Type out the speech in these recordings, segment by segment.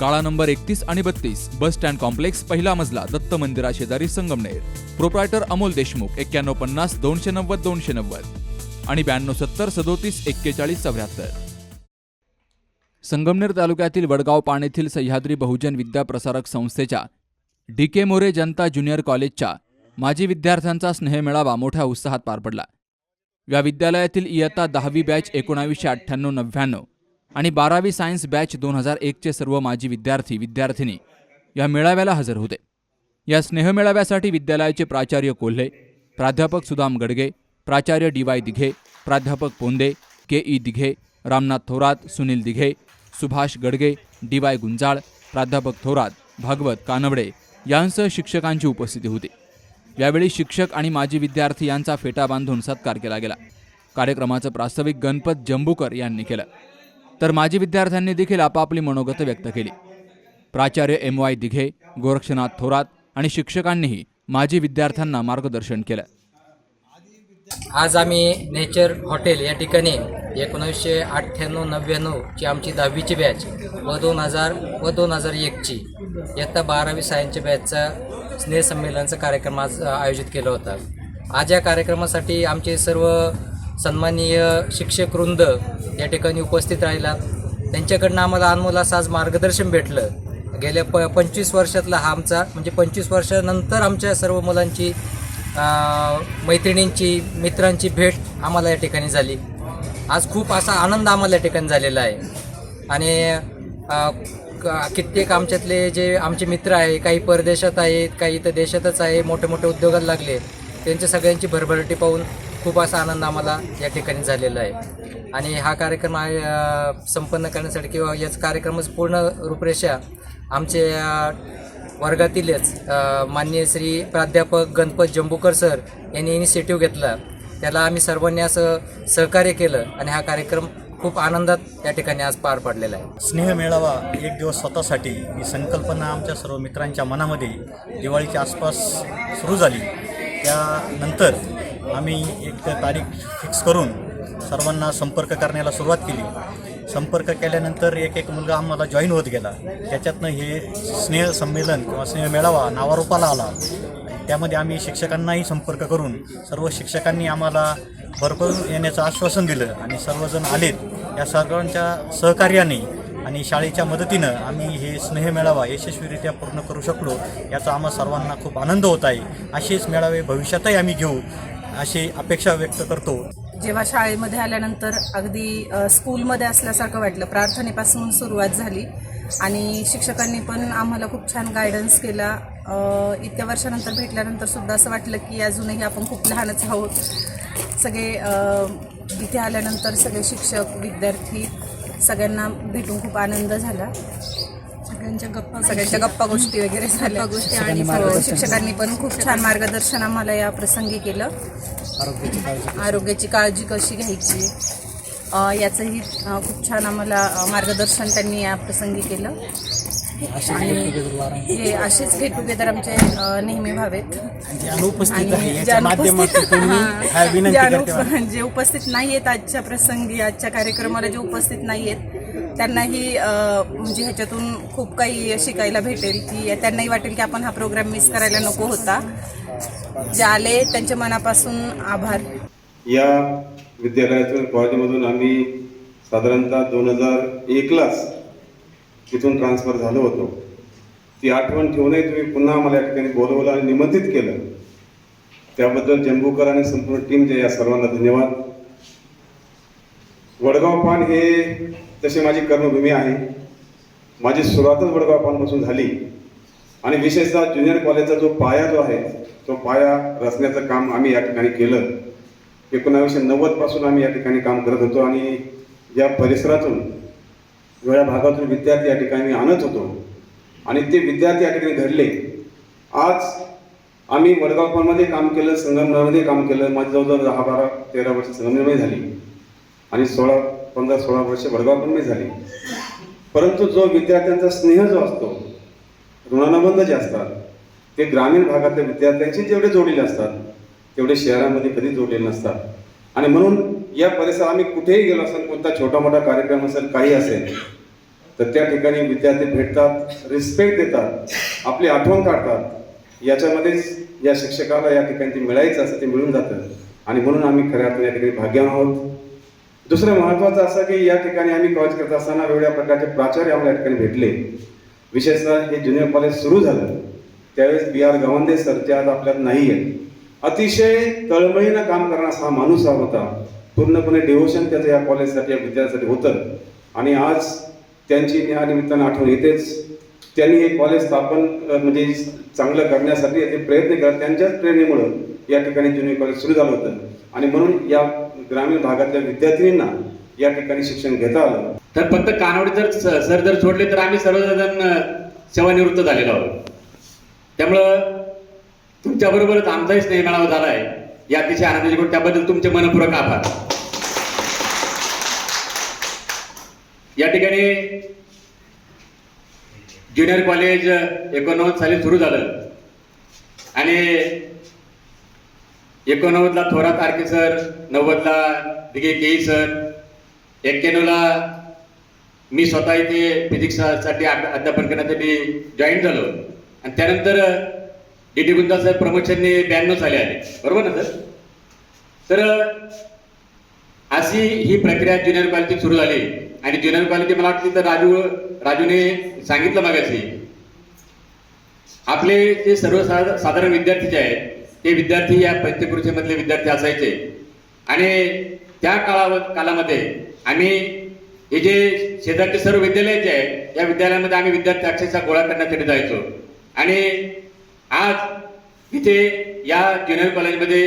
काळा नंबर एकतीस आणि बत्तीस बस स्टँड कॉम्प्लेक्स पहिला मजला दत्त मंदिरा शेजारी संगमनेर. प्रोप्रायटर अमोल देशमुख एक्क्याण्णव पन्नास दोनशे नव्वद दोनशे नव्वद. आणि ब्याण्णव सत्तर सदोतीस एक्केचाळीस चौऱ्याहत्तर. संगमनेर तालुक्यातील वडगाव पाण येथील सह्याद्री बहुजन विद्या प्रसारक संस्थेच्या D K More Janata junior कॉलेजच्या माजी विद्यार्थ्यांचा स्नेहमेळावा मोठ्या उत्साहात पार पडला. या विद्यालयातील इयत्ता दहावी बॅच एकोणावीसशे अठ्ठ्याण्णव नव्याण्णव आणि बारावी सायन्स बॅच दोन हजार एकचे सर्व माजी विद्यार्थी विद्यार्थिनी या मेळाव्याला हजर होते. या स्नेहमेळाव्यासाठी विद्यालयाचे प्राचार्य कोल्हे प्राध्यापक सुदाम गडगे प्राचार्य डी वाय दिघे प्राध्यापक Ponde K E Dighe Ramnath Thorat Sunil Dighe Subhash Gadge D Y Gunjal प्राध्यापक थोरात भागवत कानवडे यांसह शिक्षकांची उपस्थिती होती. यावेळी शिक्षक आणि माजी विद्यार्थी यांचा फेटा बांधून सत्कार केला गेला. कार्यक्रमाचं प्रास्ताविक गणपत जंबूकर यांनी केलं. तर माजी विद्यार्थ्यांनी देखील आपापली मनोगत व्यक्त केली. प्राचार्य एम वाय दिघे गोरक्षनाथ थोरात आणि शिक्षकांनीही माजी विद्यार्थ्यांना मार्गदर्शन केलं. आज आम्ही नेचर हॉटेल या ठिकाणी एकोणीसशे अठ्ठ्याण्णव नव्याण्णवची आमची दहावीची बॅच व दोन हजार व दोन हजार एकची इयत्ता बारावी सायन्सच्या बॅचचा स्नेहसंमेलनाचा कार्यक्रम आज आयोजित केला होता. आज या कार्यक्रमासाठी आमचे सर्व सन्माननीय शिक्षक वृंद या ठिकाणी उपस्थित राहिला त्यांच्याकडनं आम्हाला अनमोल असं आज मार्गदर्शन भेटलं. गेल्या प पंचवीस वर्षातला हा आमचा म्हणजे पंचवीस वर्षानंतर आमच्या सर्व मुलांची मैत्रिणींची मित्रांची भेट आम्हाला या ठिकाणी झाली. आज खूप असा आनंद आम्हाला या ठिकाणी झालेला आहे. आणि कित्येक आमच्यातले जे आमचे मित्र आहे काही परदेशात आहेत काही इथं देशातच आहे मोठे मोठे उद्योगाला लागले. त्यांच्या सगळ्यांची भरभराटी पाहून खूप असा आनंद आम्हाला या ठिकाणी झालेला आहे. आणि हा कार्यक्रम संपन्न करण्यासाठी किंवा याच कार्यक्रमाचं पूर्ण रूपरेषा आमचे वर्गातीलच माननीय श्री प्राध्यापक गणपत जंबूकर सर यांनी इनिशिएटिव्ह घेतला. त्याला आम्ही सर्वांनी असं सहकार्य केलं आणि हा कार्यक्रम खूप आनंदात या ठिकाणी आज पार पडलेला आहे. स्नेह मेळावा एक दिवस स्वतःसाठी ही संकल्पना आमच्या सर्व मित्रांच्या मनामध्ये दिवाळीच्या आसपास सुरू झाली. त्यानंतर आम्ही एक तारीख फिक्स करून सर्वांना संपर्क करण्याला सुरुवात केली. संपर्क केल्यानंतर एक एक मुलगा आम्हाला जॉईन होत गेला. त्याच्यातनं हे स्नेह संमेलन किंवा स्नेह मेळावा नावारूपाला आला. त्यामध्ये आम्ही शिक्षकांनाही संपर्क करून सर्व शिक्षकांनी आम्हाला भरभरून येण्याचं आश्वासन दिलं आणि सर्वजण आलेत. या सर्वांच्या सहकार्याने आणि शाळेच्या मदतीनं आम्ही हे स्नेह मेळावा यशस्वीरित्या पूर्ण करू शकलो याचा आम्हा सर्वांना खूप आनंद होत आहे. असेच मेळावे भविष्यातही आम्ही घेऊ. अशी अपेक्षा व्यक्त करतो. जेव्हा शाळेमध्ये आल्यानंतर अगदी स्कूलमध्ये असल्यासारखं वाटलं. प्रार्थनेपासून सुरुवात झाली आणि शिक्षकांनी पण आम्हाला खूप छान गायडन्स केला. इतक्या वर्षानंतर भेटल्यानंतर सुद्धा असं वाटलं की अजूनही आपण खूप लहानच आहोत. सगळे इथे आल्यानंतर सगळे शिक्षक विद्यार्थी सगळ्यांना भेटून खूप आनंद झाला. सगळ्यांच्या गप्पा सगळ्यांच्या गप्पा गोष्टी वगैरे झाल्या. गोष्टी आणि शिक्षकांनी पण खूप छान मार्गदर्शन आम्हाला या प्रसंगी केलं. आरोग्याची काळजी कशी? घ्यायची? याचंही खूप छान आम्हाला मार्गदर्शन त्यांनी या प्रसंगी केलं. आणि हे असेच गेट टुगेदर आमचे नेहमी व्हावेत. आणि ज्या अनुपस्थित- हां, ज्या अनुप- जे उपस्थित नाही आहेत आजच्या प्रसंगी आजच्या कार्यक्रमाला जे उपस्थित नाही आहेत त्यांनाही म्हणजे ह्याच्यातून खूप काही शिकायला भेटेल की त्यांनाही वाटेल की आपण हा प्रोग्राम मिस करायला नको होता. जे आले त्यांच्या मनापासून आभार. या विद्यालयातून कॉलेजमधून आम्ही साधारणतः दोन हजार एकलाच तिथून ट्रान्सफर झालो होतो. ती आठवण ठेवूनही तुम्ही पुन्हा आम्हाला या ठिकाणी बोलवलं आणि निमंत्रित केलं. त्याबद्दल जंबूकर आणि संपूर्ण टीमचे या सर्वांना धन्यवाद. वडगाव पान हे तशी माझी कर्मभूमी आहे माझी सुरुवातच वडगाव पानपासून झाली. आणि विशेषतः ज्युनियर कॉलेजचा जो पाया जो आहे तो पाया रचण्याचं काम आम्ही या ठिकाणी केलं. एकोणावीसशे नव्वदपासून आम्ही या ठिकाणी काम करत होतो आणि या परिसरातून वेगळ्या भागातून विद्यार्थी या ठिकाणी आणत होतो. आणि ते विद्यार्थी या ठिकाणी घडले. आज आम्ही वडगावमध्ये काम केलं संगमनेरमध्ये काम केलं. माझी जवळजवळ दहा बारा तेरा वर्ष संगमनेरमध्ये झाली. आणि सोळा पंधरा सोळा वर्ष वडगावमध्ये झाली. परंतु जो विद्यार्थ्यांचा स्नेह जो असतो ऋणानुबंध जे असतात ते ग्रामीण भागातल्या विद्यार्थ्यांशी जेवढे जोडलेले असतात तेवढे शहरामध्ये कधी जोडलेले नसतात. आणि म्हणून या परिसरात आम्ही कुठेही गेलो असेल कोणता छोटा मोठा कार्यक्रम असेल काही असेल तर त्या ठिकाणी विद्यार्थी भेटतात रिस्पेक्ट देतात आपली आठवण काढतात. याच्यामध्येच या शिक्षकाला या ठिकाणी ते मिळायचं असं ते मिळून जातं. आणि म्हणून आम्ही खऱ्या अर्थाने या ठिकाणी भाग्यवान आहोत. दुसरं महत्त्वाचं असं की या ठिकाणी आम्ही कॉलेज करत असताना वेगवेगळ्या प्रकारचे प्राचार्य आम्हाला या ठिकाणी भेटले. विशेषतः हे ज्युनियर कॉलेज सुरू झालं. त्यावेळेस बी आर गवंदे सर ते आज आपल्यात नाही आहेत अतिशय तळमळीनं काम करणारा हा माणूस हा होता. पूर्णपणे डिव्होशन त्याचं या कॉलेजसाठी या विद्यार्थ्यासाठी होतं. आणि आज त्यांची या निमित्तानं आठवण येतेच. त्यांनी हे कॉलेज स्थापन म्हणजे चांगलं करण्यासाठी ते प्रयत्न करत त्यांच्याच प्रेरणेमुळं या ठिकाणी ज्युनियर कॉलेज सुरू झालं होतं. आणि म्हणून या ग्रामीण भागातल्या विद्यार्थिनींना या ठिकाणी शिक्षण घेता आलं. तर फक्त कानवडे जर सर जर सोडले तर आम्ही सर्वजण सेवानिवृत्त झालेलो आहोत. त्यामुळं तुमच्याबरोबरच आमचाही स्नेह मेळावा झाला आहे या अतिशय आनंदाची गोष्ट त्याबद्दल तुमचे मनपूरक आभार. या ठिकाणी ज्युनियर कॉलेज एकोणनव्वद साली सुरू झालं. आणि एकोणनव्वदला थोरात आरके सर. नव्वदला दिघे केई सर. एक्क्याण्णवला मी स्वतः इथे फिजिक्ससाठी अध्यापन करण्यासाठी जॉईन झालो. आणि त्यानंतर डी डी गुंदा साहेब प्रमोशनने ब्याण्णव साली आले. बरोबर ना सर? तर अशी ही प्रक्रिया ज्युनियर कॉलेजची सुरू झाली. आणि ज्युनियर कॉलेज मला वाटते तर राजू राजूने सांगितलं मागाशी. आपले जे सर्वसाधारण साधारण विद्यार्थी जे आहेत ते विद्यार्थी या पंचकृषीमधले विद्यार्थी असायचे. आणि त्या काळा कालामध्ये आम्ही हे जे शेजारचे सर्व विद्यालय जे आहे या विद्यालयामध्ये आम्ही विद्यार्थी अक्षरशः गोळा करण्यासाठी जायचो. आणि आज इथे या ज्युनियर कॉलेजमध्ये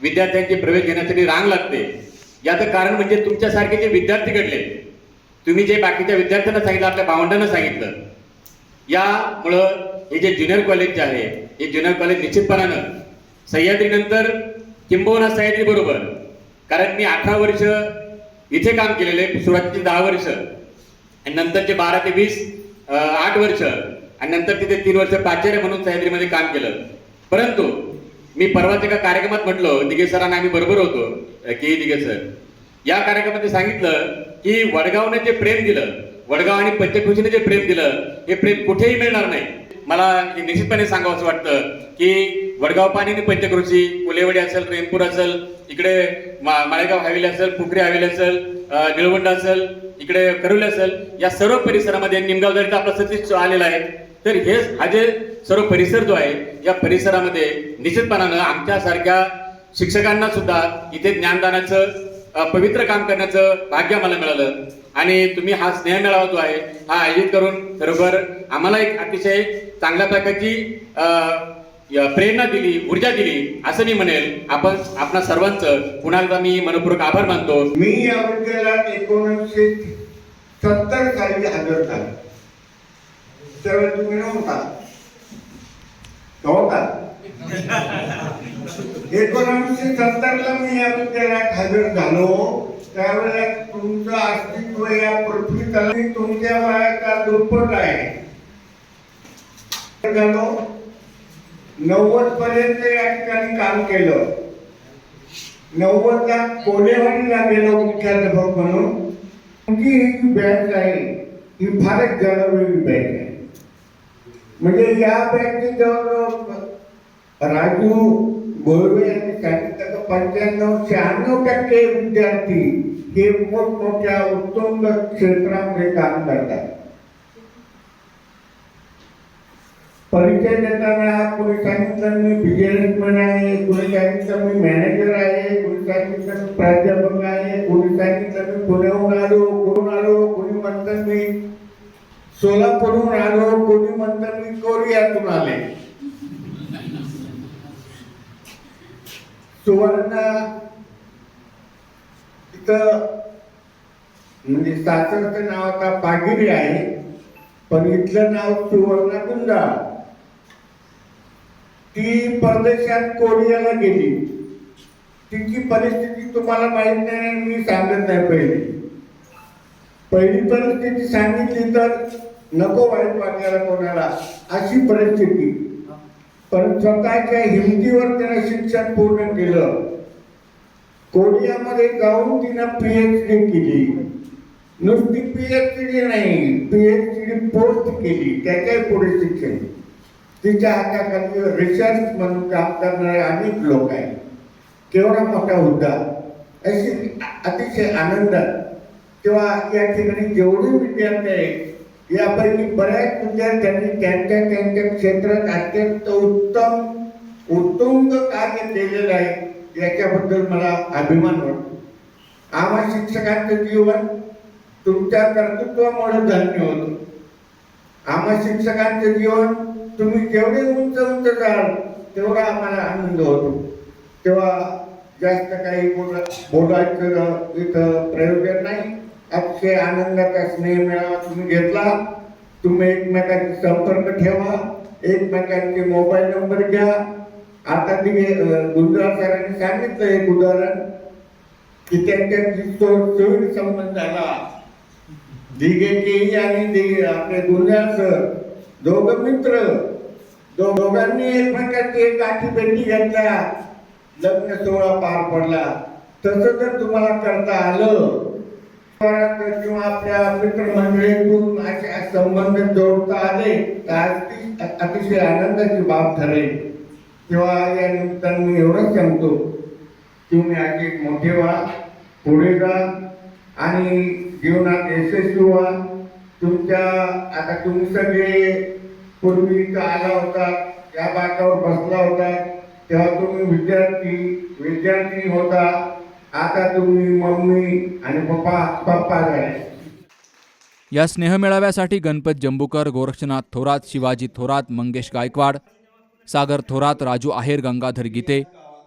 विद्यार्थ्यांचे प्रवेश घेण्यासाठी रांग लागते. याचं कारण म्हणजे तुमच्यासारखे जे विद्यार्थी घडले तुम्ही जे बाकीच्या विद्यार्थ्यांना सांगितलं आपल्या भावंडांना सांगितलं यामुळं हे जे ज्युनियर कॉलेज जे आहे हे ज्युनियर कॉलेज निश्चितपणानं सह्याद्रीनंतर किंबहुना सह्याद्री बरोबर. कारण मी अठरा वर्ष इथे काम केलेले सुरुवातीचे दहा वर्ष. आणि नंतरचे बारा ते वीस आठ वर्ष. आणि नंतर तिथे तीन वर्ष प्राचार्य म्हणून सह्याद्रीमध्ये काम केलं. परंतु मी परवाच एका कार्यक्रमात म्हटलो दिघे सरांना आम्ही बरोबर होतो. के. दिगे सर. या कार्यक्रमामध्ये सांगितलं की वडगावने जे प्रेम दिलं वडगाव आणि पंचकृषीने जे प्रेम दिलं हे प्रेम कुठेही मिळणार नाही. मला हे निश्चितपणे सांगावं वाटतं की वडगाव पाणी आणि पंचकृषी कुलेवाडी असेल रेणपूर असेल इकडे मा- माळेगाव हवेली असेल फुकरी हवेली असेल निळवंड असेल इकडे करुले असेल या सर्व परिसरामध्ये निमगाव जरी आपला सतीश आलेला आहे. तर हे हा जे सर्व परिसर जो आहे या परिसरामध्ये निश्चितपणानं आमच्यासारख्या शिक्षकांना सुद्धा इथे ज्ञानदानाचं पवित्र काम करण्याचं भाग्य आम्हाला मिळालं. आणि तुम्ही हा स्नेह मेळावा जो आहे हा आयोजित करून बरोबर आम्हाला एक अतिशय चांगल्या प्रकारची प्रेरणा दिली ऊर्जा दिली असं मी म्हणेल. आपण आपणा सर्वांचं पुन्हा मी मनपूर्वक आभार मानतो. मी या विद्यालयात एकोणीसशे सत्तर साली हजर झालो. तेव्हा तुम्ही नव्हता. नव्हता. एकोणीसशे सत्तरला मी या विद्यालयात हजर झालो. त्यावेळेला तुमचं अस्तित्व या पृथ्वी तलावी तुमच्या वयाचा दुप्पट आहे. झालो. नव्वद पर्यंत या ठिकाणी काम केलं. नव्वदला कोलेवाडीला गेलो मुख्याध्यापक म्हणून. तुमची ही जी बँक आहे. ही फारच जनावेळी बँक आहे. म्हणजे या बँकेत जवळ राजू गोळवे यांनी सांगितलं की पंच्याण्णव शहाण्णव टक्के विद्यार्थी। हे उत्तुंग क्षेत्रामध्ये काम करतात परिचय देताना कोणी सांगितलं प्राध्यापक आहे कोणी आलो कोणी आलो कोणी म्हणतं सुवर्ण. तिथं म्हणजे सासरचं नाव आता पागिरी आहे पण इथलं नाव सुवर्णकुंडा ती परदेशात कोरियाला गेली. तिची परिस्थिती तुम्हाला माहीत नाही आणि मी सांगत नाही पहिली. पहिली परिस्थिती सांगितली तर नको वाईट वाटायला कोणाला. अशी परिस्थिती. पण स्वतःच्या हिमतीवर त्यानं शिक्षण पूर्ण केलं. कोरियामध्ये जाऊन तिनं पीएच डी केली. नुसती पीएच डी नाही पीएच डी पोस्ट केली. त्याच्याही पुढे शिक्षण? तिच्या हाताखाली रिसर्च म्हणून काम करणारे अनेक लोक आहेत. केवढा मोठा हुद्दा. अशी अतिशय आनंद. तेव्हा या ठिकाणी जेवढे विद्यार्थी आहेत यापैकी बऱ्याच म्हणजे विद्यार्थ्यांनी त्यांच्या त्यांच्या क्षेत्रात अत्यंत उत्तम उत्तुंग कार्य केलेलं आहे. याच्याबद्दल मला अभिमान वाटतो. आम्हा शिक्षकांचं जीवन तुमच्या कर्तृत्वामुळे धन्य होतं. आम्हा शिक्षकांचं जीवन तुम्ही जेवढे उंच उंच जाल तेवढा आम्हाला आनंद होतो. तेव्हा जास्त काही बोला बोलायचं इथं प्रयोजन नाही. अतिशय आनंदाचा स्नेह मेळावा तुम्ही घेतला. तुम्ही एकमेकांशी संपर्क ठेवा. एकमेकांचे मोबाईल नंबर घ्या. आता ती गुजरात सरांनी सांगितलं एक उदाहरण की त्यांच्या चोवीस संबंध झाला. दिघे दिघेची आणि दिघे आपले गुंजाळ सर दोघं मित्र. दोघांनी एकमेकांची एक गाठी भेटी घेतल्या. लग्न सोहळा पार पडला. तसं जर तुम्हाला करता आलं किंवा आपल्या मित्रमंडळीतून असे संबंध जोडता आले तर अतिशय आनंदाची बाब ठरेल. किंवा या निमित्तानं मी एवढंच सांगतो तुम्ही आज एक मोठे व्हा पुढे जा आणि जीवनात यशस्वी व्हा. तुमच्या आता तुम्ही सगळे पूर्वी इथं आला होता या बाकावर बसला होता तेव्हा तुम्ही विद्यार्थी विद्यार्थी होता. आता तुम्ही मम्मी आणि पप्पा पप्पा झाले. या स्नेहमेळाव्यासाठी गणपत जंबुकर गोरक्षनाथ थोरात शिवाजी थोरात मंगेश गायकवाड सागर थोरात राजू आहेर गंगाधर गीते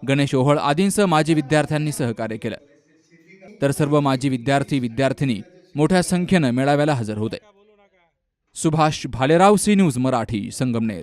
गणेश ओहळ आदींसह माजी विद्यार्थ्यांनी सहकार्य केलं. तर सर्व माजी विद्यार्थी विद्यार्थिनी मोठ्या संख्येनं मेळाव्याला हजर होते. Subhash Bhalerao C news Marathi Sangamner.